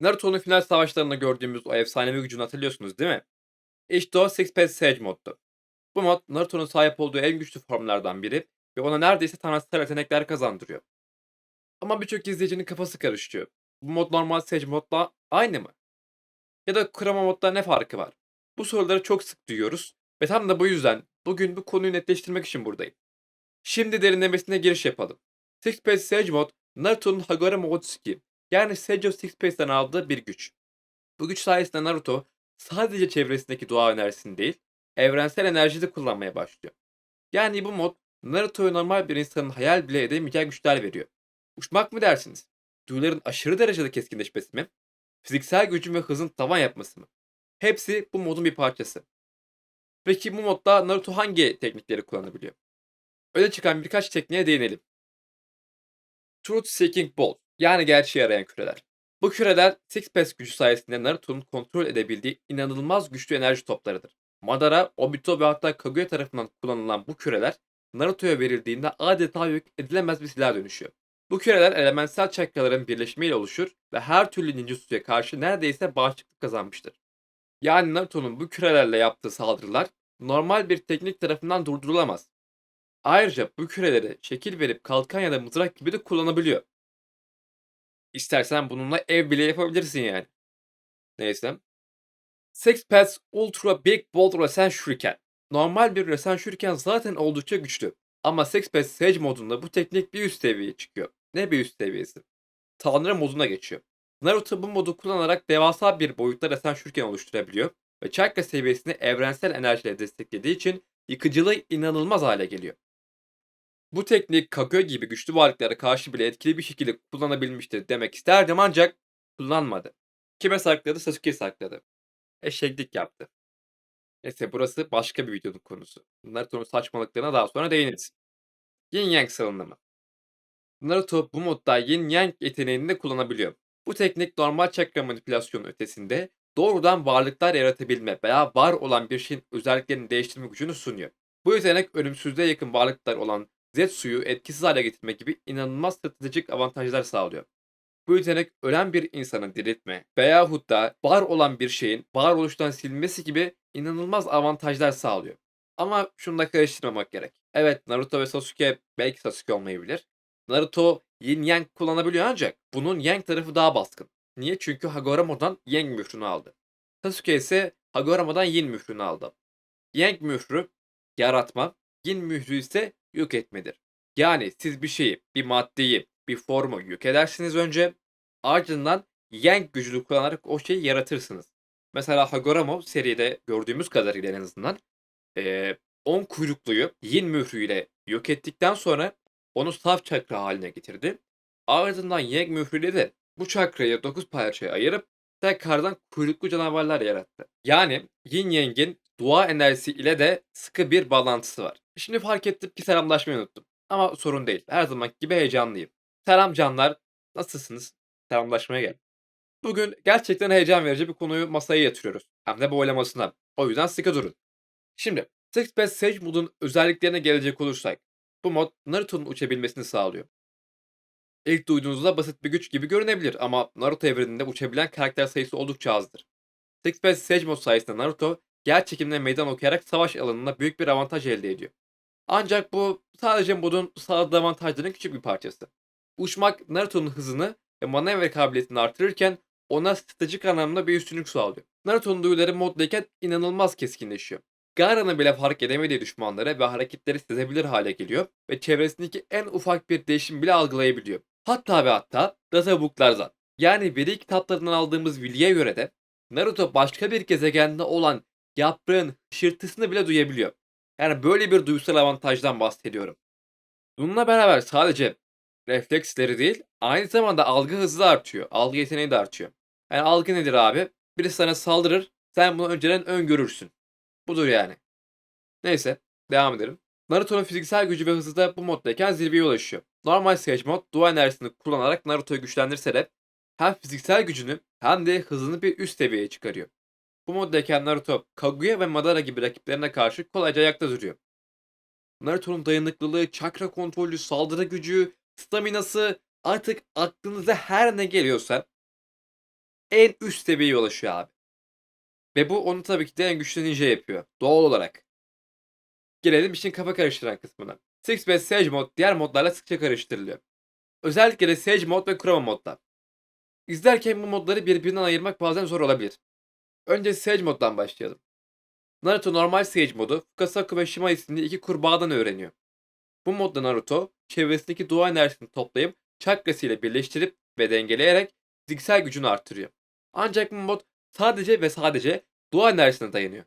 Naruto'nun final savaşlarında gördüğümüz o efsanevi gücünü hatırlıyorsunuz değil mi? İşte o Six Path Sage moddu. Bu mod Naruto'nun sahip olduğu en güçlü formlardan biri ve ona neredeyse tanrısal yetenekler kazandırıyor. Ama birçok izleyicinin kafası karışıyor. Bu mod normal Sage modla aynı mı? Ya da Kurama modda ne farkı var? Bu soruları çok sık duyuyoruz ve tam da bu yüzden bugün bu konuyu netleştirmek için buradayım. Şimdi derinlemesine giriş yapalım. Six Path Sage mod Naruto'nun Hagoromo Otsuki yani Sage of Six Path'ten aldığı bir güç. Bu güç sayesinde Naruto sadece çevresindeki doğa enerjisini değil, evrensel enerji de kullanmaya başlıyor. Yani bu mod Naruto'ya normal bir insanın hayal bile edemeyeceği güçler veriyor. Uçmak mı dersiniz? Duyuların aşırı derecede keskinleşmesi mi? Fiziksel gücün ve hızın tavan yapması mı? Hepsi bu modun bir parçası. Peki bu modda Naruto hangi teknikleri kullanabiliyor? Öne çıkan birkaç tekniğe değinelim. Truth Seeking Ball yani gerçeği arayan küreler. Bu küreler Six Path gücü sayesinde Naruto'nun kontrol edebildiği inanılmaz güçlü enerji toplarıdır. Madara, Obito ve hatta Kaguya tarafından kullanılan bu küreler Naruto'ya verildiğinde adeta yok edilemez bir silah dönüşüyor. Bu küreler elementsel çakraların birleşimiyle oluşur ve her türlü ninjutsuya karşı neredeyse bağışıklık kazanmıştır. Yani Naruto'nun bu kürelerle yaptığı saldırılar normal bir teknik tarafından durdurulamaz. Ayrıca bu küreleri şekil verip kalkan ya da mızrak gibi de kullanabiliyor. İstersen bununla ev bile yapabilirsin yani. Neyse. Six Paths Ultra Big Bold Rasen Shuriken. Normal bir Rasen Shuriken zaten oldukça güçlü. Ama Six Paths Sage modunda bu teknik bir üst seviyeye çıkıyor. Ne bir üst seviyesi? Tanrı moduna geçiyor. Naruto bu modu kullanarak devasa bir boyutta Rasen Shuriken oluşturabiliyor ve Chakra seviyesini evrensel enerjiyle desteklediği için yıkıcılığı inanılmaz hale geliyor. Bu teknik Kaguya gibi güçlü varlıklara karşı bile etkili bir şekilde kullanabilmiştir demek isterdim ancak kullanmadı. Kime sakladı? Sasuke sakladı. Eşeklik yaptı. Neyse burası başka bir videonun konusu. Naruto'nun saçmalıklarına daha sonra değiniriz. Yin Yang salınımı. Naruto bu modda Yin Yang yeteneğini de kullanabiliyor. Bu teknik normal çakra manipülasyonu ötesinde doğrudan varlıklar yaratabilme veya var olan bir şeyin özelliklerini değiştirme gücünü sunuyor. Bu yetenek ölümsüzlüğe yakın varlıklar olan Zetsu'yu etkisiz hale getirme gibi inanılmaz stratejik avantajlar sağlıyor. Bu yetenek ölen bir insanı diriltme veyahut da var olan bir şeyin varoluştan silinmesi gibi inanılmaz avantajlar sağlıyor. Ama şunu da karıştırmamak gerek. Evet Naruto ve Sasuke belki Sasuke olmayabilir. Naruto Yin Yang kullanabiliyor ancak bunun Yang tarafı daha baskın. Niye? Çünkü Hagoromo'dan Yang mührünü aldı. Sasuke ise Hagoromo'dan Yin mührünü aldı. Yang mührü yaratma, Yin mührü ise yok etmedir. Yani siz bir şeyi, bir maddeyi, bir formu yok edersiniz önce. Ardından Yang gücünü kullanarak o şeyi yaratırsınız. Mesela Hagoromo seride gördüğümüz kadarıyla en azından 10 kuyrukluyu Yin mührüyle yok ettikten sonra onu saf çakra haline getirdi. Ardından Yang mührüyle de bu çakrayı 9 parçaya ayırıp tekrardan kuyruklu canavarlar yarattı. Yani Yin Yang'in dua enerjisi ile de sıkı bir bağlantısı var. Şimdi fark ettim ki selamlaşmayı unuttum. Ama sorun değil. Her zaman gibi heyecanlıyım. Selam canlar. Nasılsınız? Selamlaşmaya gel. Bugün gerçekten heyecan verici bir konuyu masaya yatırıyoruz. Hem de boylamasına. O yüzden sıkı durun. Şimdi Six Path Sage modun özelliklerine gelecek olursak. Bu mod Naruto'nun uçabilmesini sağlıyor. İlk duyduğunuzda basit bir güç gibi görünebilir ama Naruto evreninde uçabilen karakter sayısı oldukça azdır. Six Path Sage mod sayesinde Naruto yer çekimine meydan okuyarak savaş alanında büyük bir avantaj elde ediyor. Ancak bu sadece modun sağladığı avantajların küçük bir parçası. Uçmak Naruto'nun hızını ve manevra kabiliyetini artırırken ona stratejik anlamda bir üstünlük sağlıyor. Naruto'nun duyuları moddayken inanılmaz keskinleşiyor. Gaara'nın bile fark edemediği düşmanlara ve hareketleri sezebilir hale geliyor ve çevresindeki en ufak bir değişim bile algılayabiliyor. Hatta ve hatta Dazabuklardan yani veri kitaplarından aldığımız bilgiye göre de Naruto başka bir gezegende olan yaprağın hışırtısını bile duyabiliyor. Yani böyle bir duysal avantajdan bahsediyorum. Bununla beraber sadece refleksleri değil, aynı zamanda algı hızı da artıyor. Algı yeteneği de artıyor. Yani algı nedir abi? Birisi sana saldırır, sen bunu önceden öngörürsün. Budur yani. Neyse, devam edelim. Naruto'nun fiziksel gücü ve hızı da bu moddayken zirveye ulaşıyor. Normal Sage mod, dua enerjisini kullanarak Naruto'yu güçlendirse de hem fiziksel gücünü hem de hızını bir üst seviyeye çıkarıyor. Bu moddayken Naruto, Kaguya ve Madara gibi rakiplerine karşı kolayca ayakta duruyor. Naruto'nun dayanıklılığı, çakra kontrolü, saldırı gücü, staminası artık aklınıza her ne geliyorsa en üst seviyeye ulaşıyor abi. Ve bu onu tabii ki de en güçlü ninja yapıyor. Doğal olarak. Gelelim işin kafa karıştıran kısmına. Six ve Sage mod diğer modlarla sıkça karıştırılıyor. Özellikle de Sage mod ve Chroma modda. İzlerken bu modları birbirinden ayırmak bazen zor olabilir. Önce Sage moddan başlayalım. Naruto normal Sage modu Fukasaku ve Shima isimli iki kurbağadan öğreniyor. Bu modda Naruto çevresindeki doğa enerjisini toplayıp çakrasıyla birleştirip ve dengeleyerek fiziksel gücünü artırıyor. Ancak bu mod sadece ve sadece doğa enerjisine dayanıyor.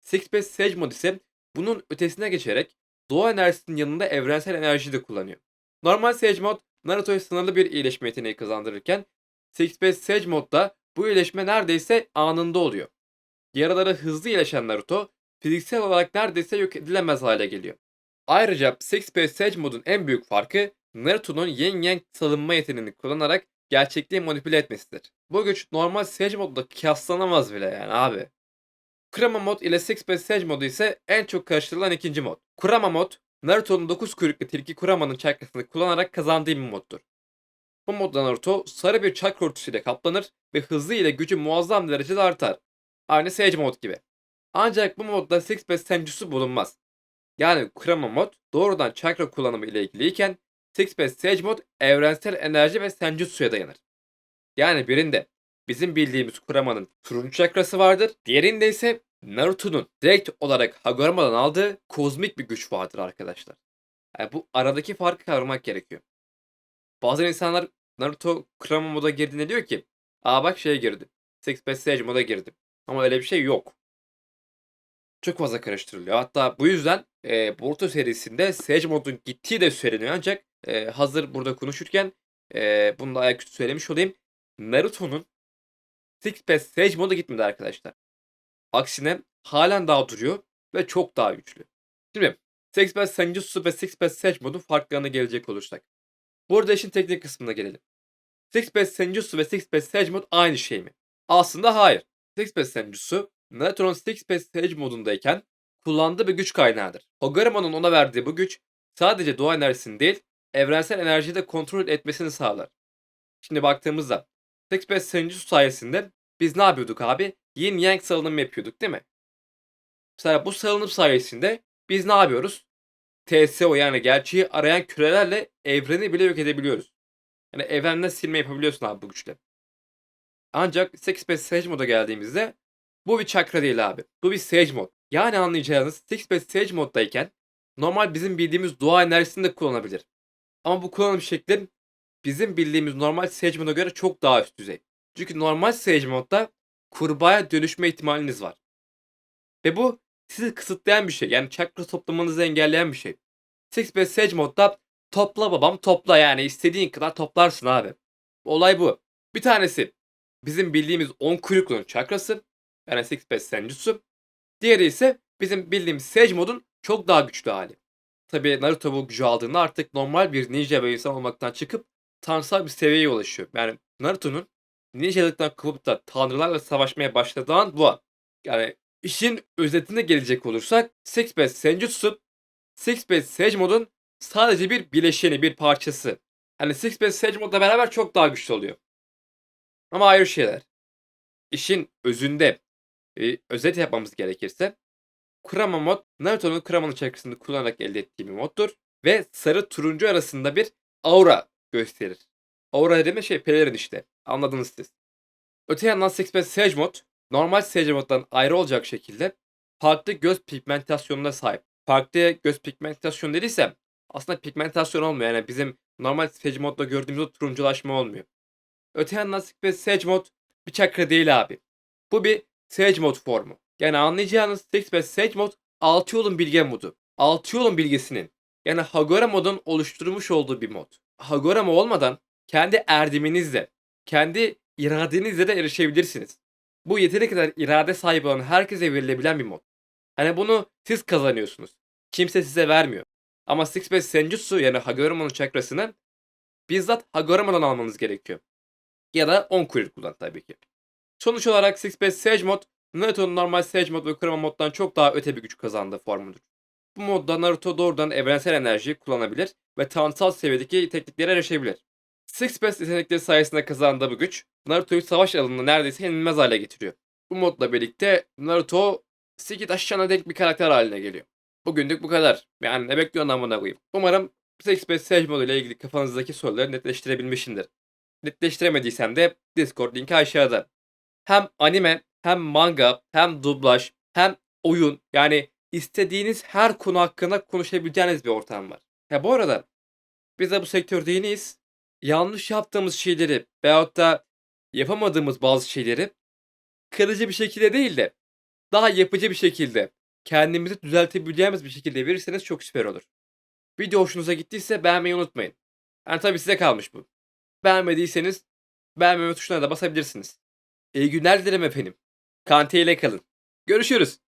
Six Best Sage mod ise bunun ötesine geçerek doğa enerjisinin yanında evrensel enerjiyi de kullanıyor. Normal Sage mod Naruto'ya sınırlı bir iyileşme yeteneği kazandırırken Six Best Sage modda bu iyileşme neredeyse anında oluyor. Yaraları hızlı iyileşen Naruto fiziksel olarak neredeyse yok edilemez hale geliyor. Ayrıca Six Best Sage modun en büyük farkı Naruto'nun Yin Yang salınma yeteneğini kullanarak gerçekliği manipüle etmesidir. Bu güç normal Sage modda kıyaslanamaz bile yani abi. Kurama mod ile Six Best Sage modu ise en çok karıştırılan ikinci mod. Kurama mod, Naruto'nun 9 kuyruklu tilki Kurama'nın çakrasını kullanarak kazandığı bir moddur. Bu modda Naruto sarı bir çakra örtüsüyle kaplanır ve hızı ile gücü muazzam derecede artar. Aynı Sage mod gibi. Ancak bu modda Six Best Senjutsu bulunmaz. Yani Kurama mod doğrudan çakra kullanımı ile ilgiliyken Six Best Sage mod evrensel enerji ve Senjutsu'ya dayanır. Yani birinde bizim bildiğimiz Kurama'nın turuncu çakrası vardır. Diğerinde ise Naruto'nun direkt olarak Hagorama'dan aldığı kozmik bir güç vardır arkadaşlar. Yani bu aradaki farkı kavramak gerekiyor. Bazen insanlar Naruto Kurama moda girdiğinde diyor ki Aa bak şeye girdi. Six Best Sage moda girdim. Ama öyle bir şey yok. Çok fazla karıştırılıyor. Hatta bu yüzden e, Boruto serisinde Sage modun gittiği de söyleniyor ancak e, hazır burada konuşurken e, bunu da ayaküstü söylemiş olayım. Naruto'nun Six Best Sage modu gitmedi arkadaşlar. Aksine halen daha duruyor ve çok daha güçlü. Şimdi Six Best Senjutsu ve Six Best Sage modun farklarına gelecek olursak. Burada işin teknik kısmına gelelim. Six Best Senjutsu ve Six Best Sage mod aynı şey mi? Aslında hayır. Six Best Senjutsu, Naruto'nun Six Best Sage modundayken kullandığı bir güç kaynağıdır. Hogarama'nın ona verdiği bu güç sadece doğa enerjisini değil, evrensel enerjiyi de kontrol etmesini sağlar. Şimdi baktığımızda Six Best Senjutsu sayesinde biz ne yapıyorduk abi? Yin Yang salınımı yapıyorduk değil mi? Mesela bu salınım sayesinde biz ne yapıyoruz? TSO yani gerçeği arayan kürelerle evreni bile yok edebiliyoruz. Yani evrenden silme yapabiliyorsun abi bu güçle. Ancak Six Best Sage moda geldiğimizde bu bir çakra değil abi. Bu bir Sage mod. Yani anlayacağınız Six Best Sage moddayken normal bizim bildiğimiz doğa enerjisini de kullanabilir. Ama bu kullanım şekli bizim bildiğimiz normal Sage moda göre çok daha üst düzey. Çünkü normal Sage modda kurbağaya dönüşme ihtimaliniz var. Ve bu sizi kısıtlayan bir şey. Yani çakra toplamanızı engelleyen bir şey. Six Best Sage modda topla babam topla yani istediğin kadar toplarsın abi. Olay bu. Bir tanesi bizim bildiğimiz 10 kuyruklunun çakrası. Yani Six Best Senjutsu. Diğeri ise bizim bildiğimiz Sage modun çok daha güçlü hali. Tabi Naruto bu gücü aldığında artık normal bir ninja ve insan olmaktan çıkıp tanrısal bir seviyeye ulaşıyor. Yani Naruto'nun ninjalıktan kopup da tanrılarla savaşmaya başladığı an bu an. Yani işin özetine gelecek olursak Six Best Senjutsu Six Best Sage modun sadece bir bileşeni, bir parçası. Yani Six Best Sage modla beraber çok daha güçlü oluyor. Ama ayrı şeyler. İşin özünde e, özet yapmamız gerekirse Kurama mod Naruto'nun Kurama'nın çakısını kullanarak elde ettiği bir moddur. Ve sarı turuncu arasında bir aura gösterir. Aura dediğim şey pelerin işte. Anladınız siz. Öte yandan Six Best Sage mod normal Sage moddan ayrı olacak şekilde farklı göz pigmentasyonuna sahip. Farklı göz pigmentasyon dediysem aslında pigmentasyon olmuyor. Yani bizim normal Sage modda gördüğümüz o turunculaşma olmuyor. Öte yandan Best Sage mod bir çakra değil abi. Bu bir Sage mod formu. Yani anlayacağınız Best Sage mod 6 yolun bilge modu. 6 yolun bilgesinin yani Hagora modun oluşturmuş olduğu bir mod. Hagora olmadan kendi erdiminizle, kendi iradenizle de erişebilirsiniz. Bu yeteri kadar irade sahibi olan herkese verilebilen bir mod. Hani bunu siz kazanıyorsunuz. Kimse size vermiyor. Ama Six Best Senjutsu yani Hagorama'nın çakrasını bizzat Hagorama'dan almanız gerekiyor. Ya da 10 kuyruk kullan tabii ki. Sonuç olarak Six Best Sage mod Naruto'nun normal Sage mod ve Kurama moddan çok daha öte bir güç kazandığı formudur. Bu modda Naruto doğrudan evrensel enerjiyi kullanabilir ve tanrısal seviyedeki tekniklere erişebilir. Six Pass yetenekleri sayesinde kazandığı bu güç Naruto'yu savaş alanında neredeyse yenilmez hale getiriyor. Bu modla birlikte Naruto Siki taşıyana dek bir karakter haline geliyor. Bugünlük bu kadar. Yani ne bekliyorsun amına koyayım. Umarım Six Pass Sage modu ile ilgili kafanızdaki soruları netleştirebilmişimdir. Netleştiremediysem de Discord linki aşağıda. Hem anime, hem manga, hem dublaj, hem oyun yani istediğiniz her konu hakkında konuşabileceğiniz bir ortam var. Ya bu arada biz de bu sektörde yeniyiz. Yanlış yaptığımız şeyleri veyahut da yapamadığımız bazı şeyleri kırıcı bir şekilde değil de daha yapıcı bir şekilde kendimizi düzeltebileceğimiz bir şekilde verirseniz çok süper olur. Video hoşunuza gittiyse beğenmeyi unutmayın. Yani tabii size kalmış bu. Beğenmediyseniz beğenmeme tuşuna da basabilirsiniz. İyi günler dilerim efendim. Kante kalın. Görüşürüz.